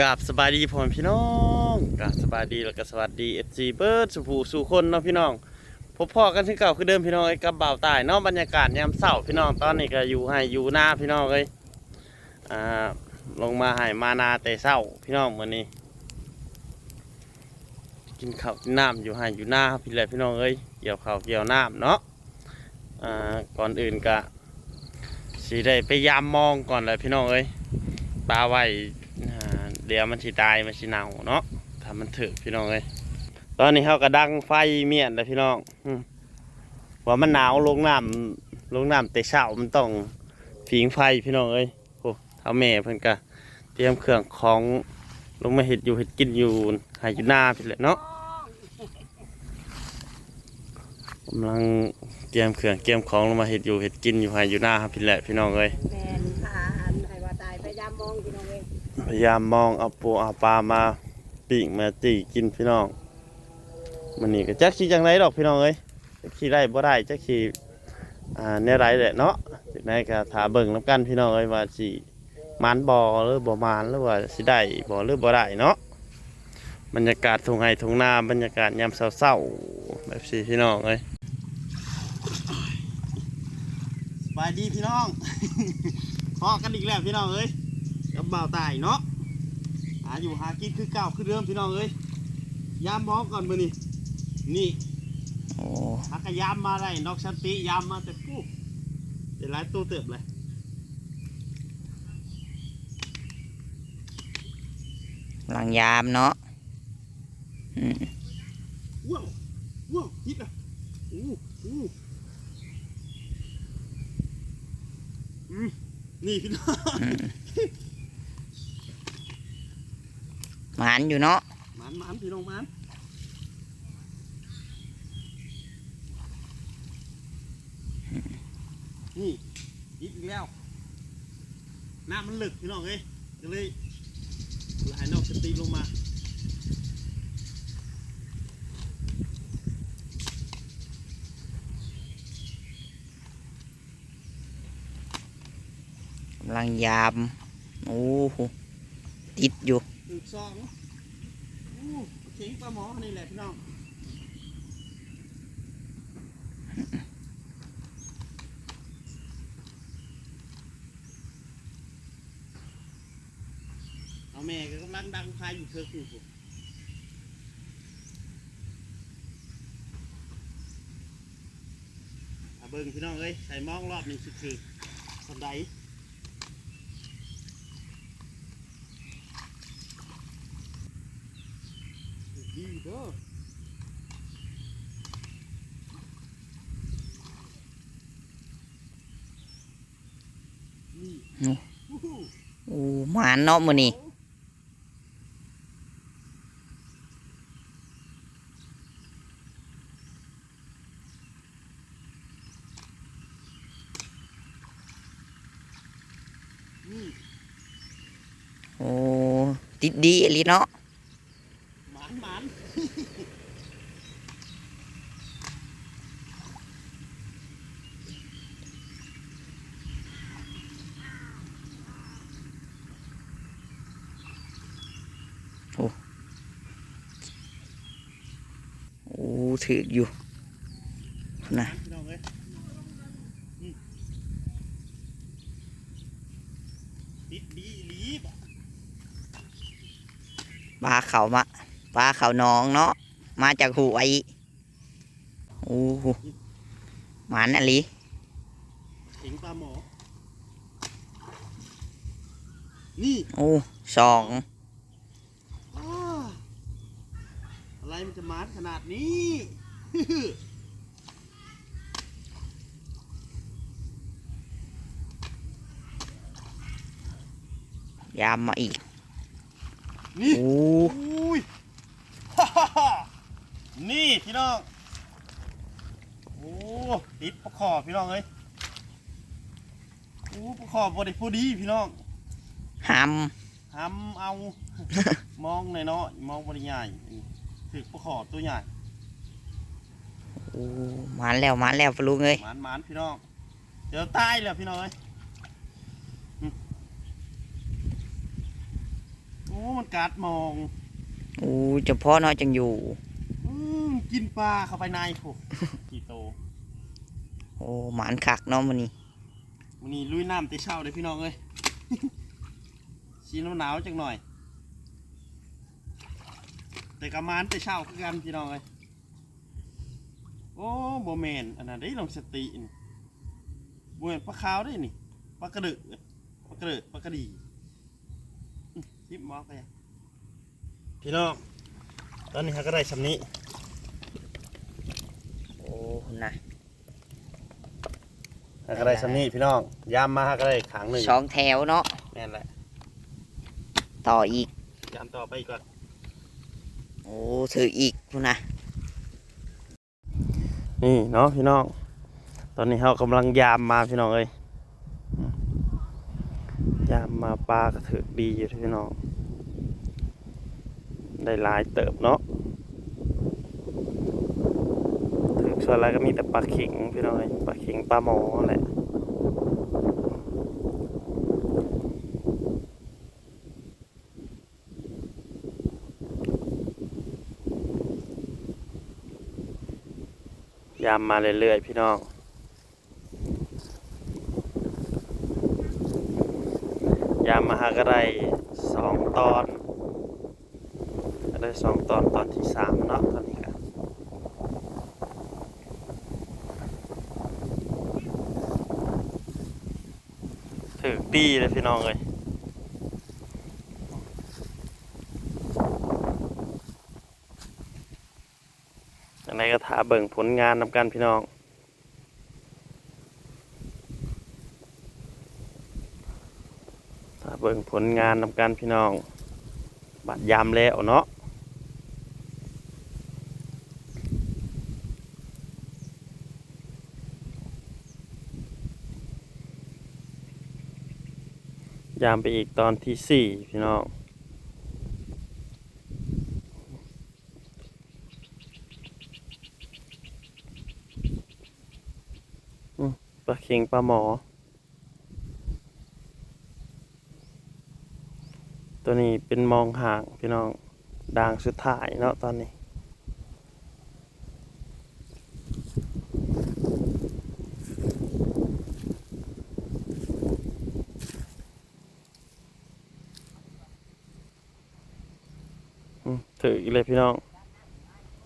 กราบสบายดีพ่อแม่พี่น้องกราบสบายดีแล้วก็สวัสดีเอฟซีเบิร์ดสุภูสู่คนเนาะพี่น้องพบพ่อกันที่เก่าคือเดิมพี่น้องไอ้กับบ่าวตายเนาะบรรยากาศยามเช้าพี่น้องตอนนี้ก็อยู่ให้อยู่หน้าพี่น้องเลยอ่าลงมาให้มานาแต่เช้าพี่น้องมื้อนี้ กินข้าวกินน้ำอยู่ให้อยู่หน้าพี่แหละพี่น้องเอ้ยเกี่ยวข้าวเกี่ยวน้ำเนาะอ่าก่อนอื่นก็สิได้ไปยามมองก่อนเลยพี่น้องเอ้ยปลาไว้ เดี๋ยวมันสิตายมันสิเน่าเนาะถ้ามันถึกพี่น้องเลยตอนนี้เขาก็ดังไฟเมียนแล้วพี่น้องว่ามันหนาวลงน้ำลงน้ำแต่เช้ามันต้องผิงไฟพี่น้องเอ้ยโอ้เท่าแม่เพิ่นก็เตรียมเครื่องของลงมาเห็ดอยู่เห็ดกินอยู่หายอยู่หน้าพี่แหละเนาะกำลังเตรียมเครื่องเตรียมของลงมาเห็ดอยู่เห็ดกินอยู่หายอยู่หน้าครับพี่แหละพี่น้องเอ้ย พยายามมองเอาปูเอาปลามาปีกมาตีกินพี่น้องมันนี่ก็จักขี่จังไรดอกพี่น้องเอ้ยจักขี่ได้บ่ได้จักขี่อ่าแนวไรแหละเนาะจากนั้นก็ถาเบิ่งน้ำกันพี่น้องเอ้ยว่าสิมานบ่หรือบ่มานหรือว่าสิได้บ่หรือบ่ได้เนาะบรรยากาศทุ่งไร่ทุ่งนาบรรยากาศยามเศร้าๆแบบสิพี่น้องเอ้ยสบายดีพี่น้องพอกันอีกแล้วพี่น้องเอ้ย กับบ่าวตายเนาะหาอยู่หากินคือเก่าคือเดิมพี่น้องเอ้ยยามมองก่อนมือนี่นี่โอ้หักกะยามมาได้นอกชันติยามมาแต่ปุ๊บเดี๋ยวหลายตัวเติบเลยหลังยามเนาะอืมว้าวว้าวฮิตอะอู้อู้อืมนี่พี่น้อง อืม หมานอยู่เนาะหมันหมันพี่น้องหมันนี่ฮิตอีกแล้วน้ำมันลึกพี่น้องเอ้ยก็เลยไหลนอกชันติลงมากำลังยาม โอ้โหติดอยู่ หนึ่งสองอู้เข่งปลาหมอนี่แหละพี่น้องเอาแม่ก็กำลังดังพายอยู่เธอคู่ผมเอาเบิ่งพี่น้องเอ้ยใส่มองรอบนี้สุดคือสันได ดีเด้อนี่อู้หูโอ้หมานเนาะมื้อนี้นี่โอ้ติดดีอลีเนาะ หมานหมาน โอ้ ถืออยู่นะพี่น้องเอ้ยอืมติดดีอีหลีบปลาเขามาปลาเขาน้องเนาะมาจากหวยโอ้โหหมานอหลีเข่งปลาหมอนี่ โอ้สอง อ้าอะไร มันจะหมานขนาดนี้ยามมาอีก นี่โอ้อุ้ยฮ่าฮ่าฮ่านี่พี่น้อง โอ้ติดปลาขอพี่น้องเอ้ยโอ้ปลาขอบไดิผู้ดีพี่น้องหทำเอา มองหน่อยเนาะ มองบริใหญ่ ถือปลาขอตัวใหญ่ำโอ้หมานแล้วหมานแล้วปลุงเอ้ยหมานหมานพี่น้อง เดี๋ยวตายแล้วพี่น้องเอ้ยอืมโอ้มันกัดมองอู้เฉพาะน้อยจังอยู่อืมกินปลาเข้าไปในโอ้กี่โต โอ้หมานคักเนาะมื้อนี้วันนี้ลุยน้ำเตะเช้าเลยพี่น้องเอ้ยชีนหนาวๆจังหน่อย แต่กระมานเตะเช้าคือกันพี่น้องเอ้ยโอ้โบแมนอันนั้นได้ลองสตินี่โบแมนปลาขาวได้นี่ปลากระดึกปลากระดึกปลากระดีอื้อยิบมอกไปอะพี่น้องตอนนี้ฮะก็ได้ชำนี้โอ้นะฮะก็ได้ชำนี้พี่น้องยามมาฮะก็ได้ขังหนึ่งสองแถวเนาะแม่นแหละต่ออีกยามต่อไปอีกก่อน โอ้ถืออีกพุ่นะนี่เนาะพี่น้อง ตอนนี้เรากำลังยามมาพี่น้องเอ้ยยามมาปลากระถือดีอยู่พี่น้อง ได้หลายเติบเนาะถือส่วนแล้วก็มีแต่ปลาข็งพี่น้องปลาข็งปลาหมอแหละ ยามมาเรื่อยๆพี่น้องยามมาหาก็ได้สองตอนก็ได้สองตอนตอนที่สามเนาะตอนนี้ก็ถือดีเลยพี่น้องเลยอันไหนก็ถา เบิ่งผลงานนำกันพี่น้องถาเบิ่งผลงานนำกันพี่น้องบัดยามแล้วเนาะยามไปอีกตอนที่สี่พี่น้อง ปลาเค็งปลาหมอ ตัวนี้เป็นมองห่างพี่น้องด่างสุดท้ายเนาะตอนนี้ถืออีกเลยพี่น้อง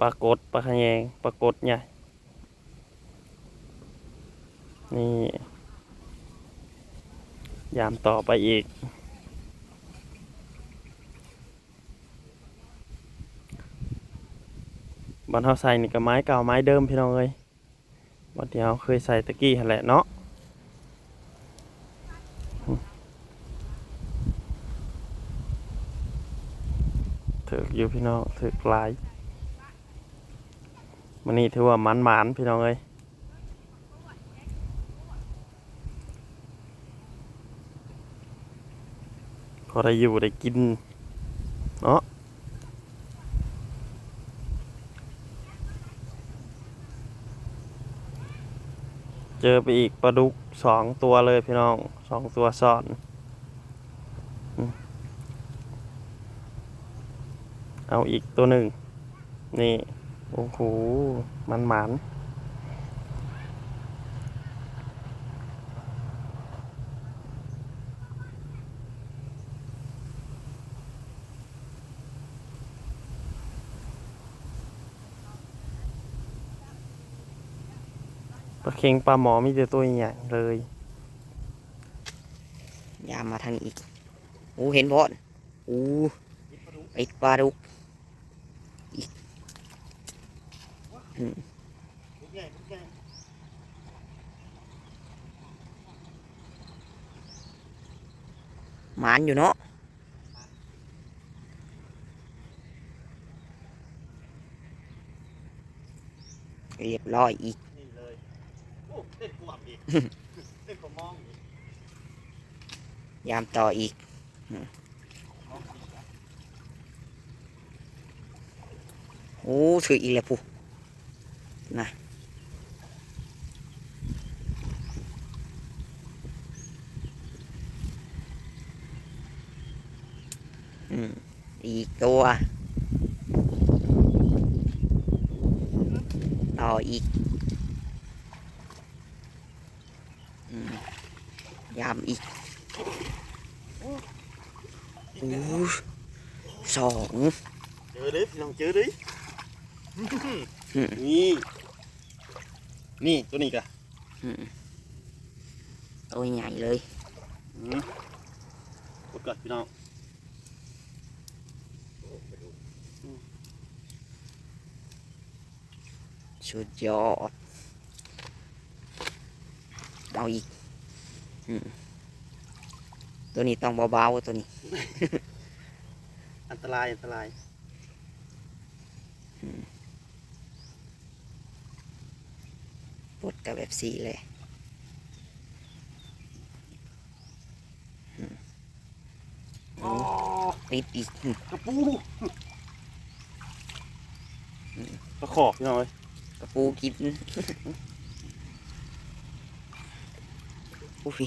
ปลากดปลาขะแยงปลากดใหญ่ นี่ ยามต่อไปอีก บอนเฮาใส่นี่ก็ไม้เก่าไม้เดิมพี่น้องเอ้ยบอนที่เฮาเคยใส่ตะกี้แหละเนาะถืออยู่พี่น้องถือกลายมันนี้ถือว่ามันหมานพี่น้องเอ้ย อได้อยู่ได้กิน เนาะเจอไปอีกปลาดุกสองตัวเลยพี่น้องสองตัวซ้อนเอาอีกตัวหนึ่ง นี่ โอ้โหมันหมาน ลาเค็งปลาหมอมีแต่ตัวใหญ่เลย ยามมาทางนี้อีกโอ้เห็นบอลโอ้ไอ้ปลาดุกอีกอืมหมานอยู่เนาะเรียบร้อยอีก ยามต่ออีกโอ้ถืออีกแล้วปุ๊นะอีกตัวต่ออีกอืมยำ อีกโอ้สองเจอดิพี่น้องเจอดิอืมนี่ นี่ตัวนี้กะอืมตัวใหญ่เลยอืมกดก่อนพี่น้องสุดยอดเอาอีกอืม ตัวนี้ต้องเบาๆตัวนี้ อันตรายอันตรายปลดกับแบบสีเลยอืมอ๋อติดอีกอืมกระปูกระขอบพี่น้องเอ้ยกระปูกินอู้ฟิ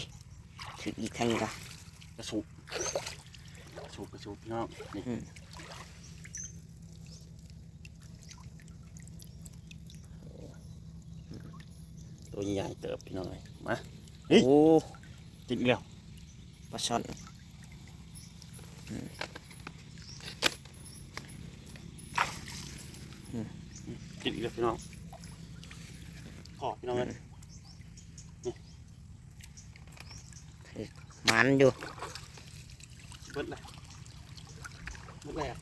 ถึงอีกทางนี้ละก ระสุบกระสุบกระสุบพี่น้องนี่อืมตัวใหญ่เติบพี่น้องเอ้ยมาโอ้ติดอีกแล้วปลาช่อนติดอีกแล้วพี่น้องขอบพี่น้องเอ้ยมันอยู่ เบิดเลยเบิดเลยอะ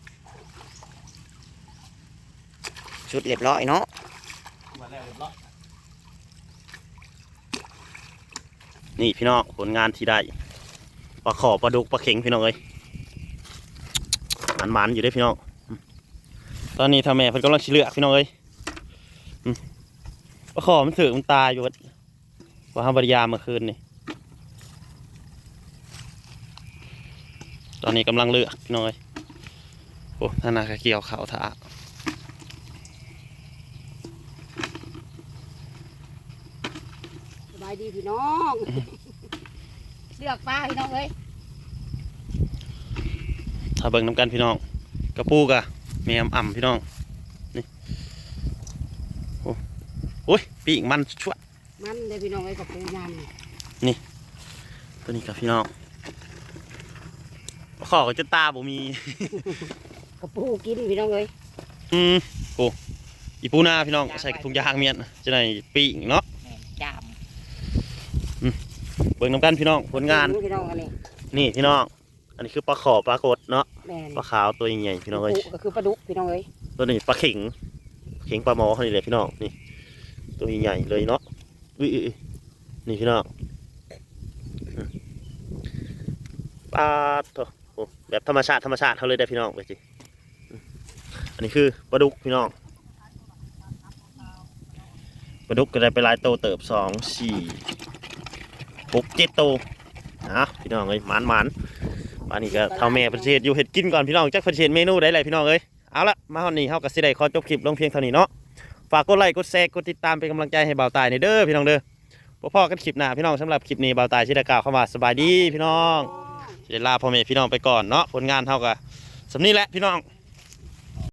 ชุดเรียบร้อยเนาะมาแล้วเรียบร้อยนี่พี่น้องผลงานที่ได้ปลาขอปลาดุกปลาเข็งพี่น้องเอ้ยมันมันๆอยู่ได้อพี่น้องอืมตอนนี้ทำแม่เพิ่นกำลังชิเลือกพี่น้องเอ้ยอืมปลาขอมันถือมันตายอยู่วัดว่าห้าบริยามเมื่อคืนนี่ ตอนนี้กำลังเลือกพี่น้องเอ้ยโอ้ท่านนากะเกี่ยวข่าวท่าสบายดีพี่น้องเลือกปลาพี่น้องเอ้ยถ้าเบิ่งน้ำกันพี่น้อง กระปูกะแมมอ่ำพี่น้องนี่โอ้โอ้ยปีกมันชั่วมันเด้อพี่น้องเอ้ยกับปูยตัวนี้กับพี่น้อง ขอก็จะตาบ่มีำกับปูกินพี่น้องเอ้ยอืมโอ้อีปูนาพี่น้องใส่ถุงยางเมียนจะได้ปีกเนาะจามเบิ่งน้ำกันพี่น้องผลงาน พี่น้องอันนี้นี่พี่น้อง อันนี้คือปลาขอปลากดเนาะแม่นปลาขาวตัวใหญ่ๆพี่น้องเอ้ยปูก็คือปลาดุกพี่น้องเอ้ยตัวนี้ปลาเข็งเข็งปลาหมอเขานี่เลยพี่น้องนี่ ตัวใหญ่ๆเลยเนาะอุ้ยๆๆนี่พี่น้องอืมปลาตัวโอ้ แบบธรรมชาติธรรมชาติเขาเลยได้พี่น้องไปจิอันนี้คือปลาดุกพี่น้องปลาดุกก็ได้ไปลายโตเติบสองสี่หกเจ็ดโตนะพี่น้องเอ้ยหมานหมานๆอันนี้ก็เท่าแม่ประเทศอยู่เห็ดกินก่อนพี่น้องจักประเทศเมนูได้เลยพี่น้องเอ้ยเอาละมาวันนี้เฮากับสิได้ขอจบคลิปลงเพียงเท่านี้เนาะฝากกดไลค์กดแชร์กดติดตามเป็นกำลังใจให้เบาวตายในเด้อพี่น้องเด้อพบพ่อกันคลิปหน้าพี่น้องสำหรับคลิปนี้เบาวตายชิไดกาวเข้ามาสบายดีพี่น้อง ได้ลาพ่อแม่พี่น้องไปก่อนเนาะผลงานเท่ากับสำนี้แหละพี่น้อง